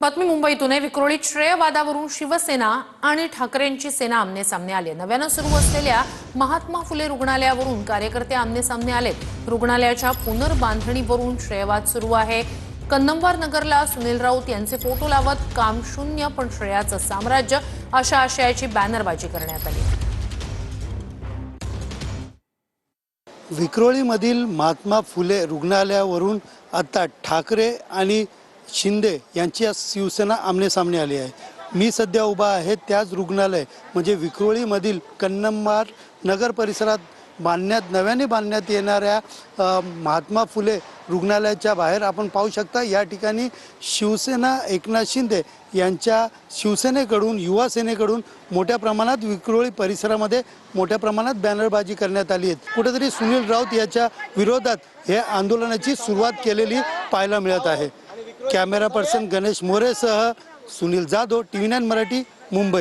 बातमी मुंबईतून आहे. विक्रोळीत श्रेयवादावरून शिवसेना आणि ठाकरेंची सेना आमने सामने आले नव्यानं सुरू असलेल्या महात्मा फुले रुग्णालयावरून कार्यकर्ते आमने सामने आलेत. रुग्णालयाच्या पुनर्बांधणीवरून श्रेयवाद सुरू आहे. कन्नमवार नगरला सुनील राऊत यांचे फोटो लावत काम शून्य पण श्रेयाचं साम्राज्य अशा आशयाची बॅनरबाजी करण्यात आली. विक्रोळीमधील महात्मा फुले रुग्णालयावरून आता ठाकरे आणि शिंदे यांची आज शिवसेना आमनेसामने आली आहे. मी सध्या उभा आहे त्याच रुग्णालय म्हणजे विक्रोळीमधील कन्नमवार नगर परिसरात बांधण्यात नव्याने बांधण्यात येणाऱ्या महात्मा फुले रुग्णालयाच्या बाहेर आपण पाहू शकता. या ठिकाणी शिवसेना एकनाथ शिंदे यांच्या शिवसेनेकडून युवा सेनेकडून मोठ्या प्रमाणात विक्रोळी परिसरामध्ये मोठ्या प्रमाणात बॅनरबाजी करण्यात आली आहे. कुठेतरी सुनील राऊत याच्या विरोधात हे आंदोलनाची सुरुवात केलेली पाहायला मिळत आहे. Camera person Ganesh मोरेसह Sunil Jadhav T V nine Marathi Mumbai.